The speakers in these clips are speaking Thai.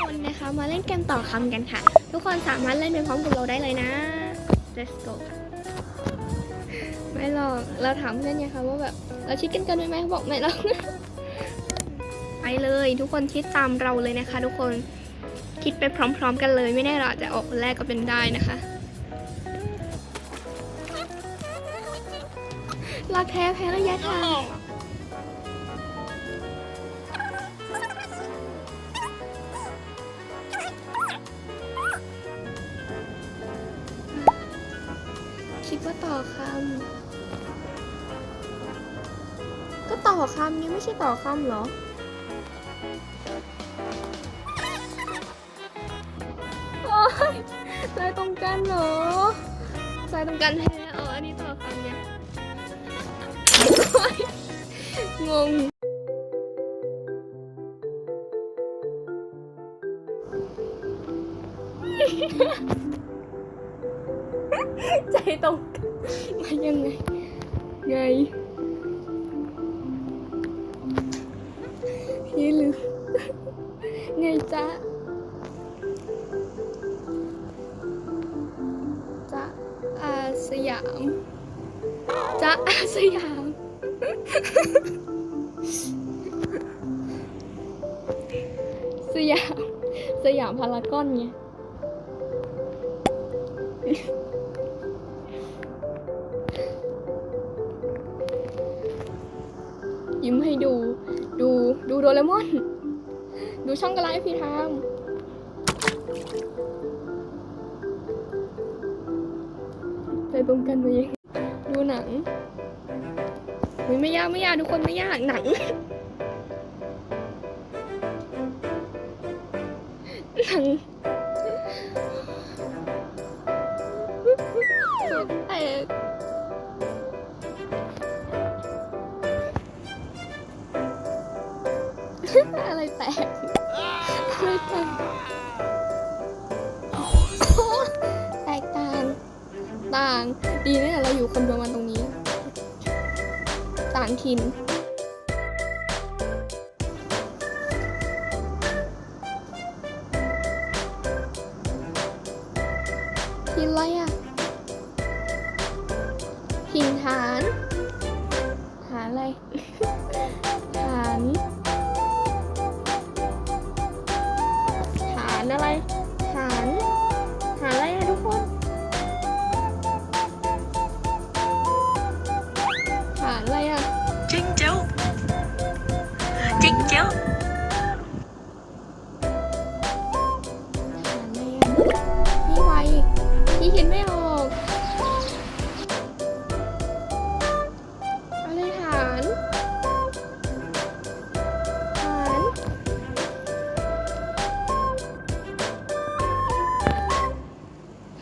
คนนะคะมาเล่นเกมต่อคำกันค่ะ ทุกคนสามารถเล่นไปพร้อมกับเราได้เลยนะ let's go ค่ะไม่หรอกเราถามเพื่อนไงคะว่าแบบเราชิดกันเกินไปไหมเขาบอกไม่หรอกไปเลยทุกคนคิดตามเราเลยนะคะ ทุกคนคิดไปพร้อม ๆ กันเลยไม่แน่เราอาจจะออกคนแรกก็เป็นได้นะคะรักแท้แพ้ระยะทาง คิดว่าต่อคำก็ต่อคำนี้ไม่ใช่ต่อคำเหรอโอ้ยลายตรงกันเหรอลายตรงกันแท้เอออันนี้ต่อคำเนี่ยงง ใจตรงกันมายังไง ไงพี่ลืมไงจ๊ะจ๊ะอาสยามจ๊ะอาสยาม สยาม สยามพารากอนไง ยิ้มให้ดู ดูดูโดเรมอน ดูช่องกระไรพี่ทามไปตรงกันไปยังดูหนังอุ๊ยไม่ยากไม่ยากทุกคนไม่ยากหนังหนัง อะไรแตกอะไรแตกแตกต่าง ต่าง ดีนะเนี่ยเราอยู่คนเดียวกันตรงนี้ ต่างถิ่นถิ่นอะไรอะถิ่นฐาน ฐานอะไร ฐาน Trinh Châu ฐานอะไรอะพี่ไวพี่คิดไม่ออกอะไรฐานฐาน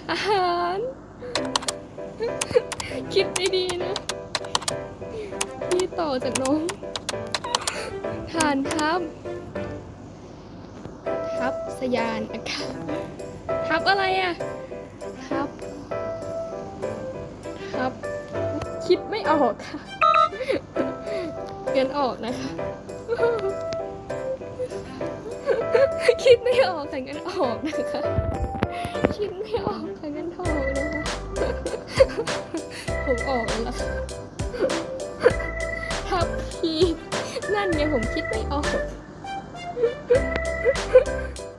ฐานคิดดีๆนะ พี่ต่อจากน้อง ฐานครับ ทับสยานอากาศทับอะไรอะทับ ทับ คิดไม่ออกค่ะเงินออกนะคะ คิดไม่ออกแต่เงินออกนะคะ คิดไม่ออกแต่เงินออกนะคะผมออกแล้วทับ นั่นไงผมคิดไม่ออก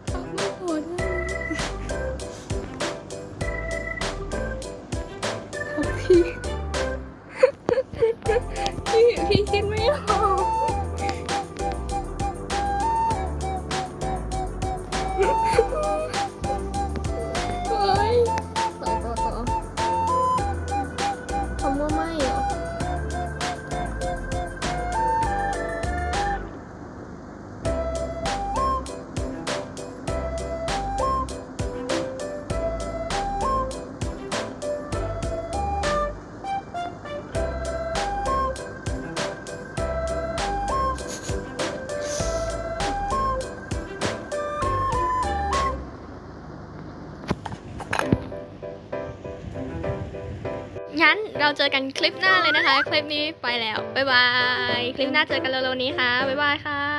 ทำไม่หมดเลยทำพี่พี่ งั้นเราเจอกันคลิปหน้าเลยนะคะ คลิปนี้ไปแล้ว บ๊ายบาย คลิปหน้าเจอกันเร็วๆนี้ค่ะ บ๊ายบายค่ะ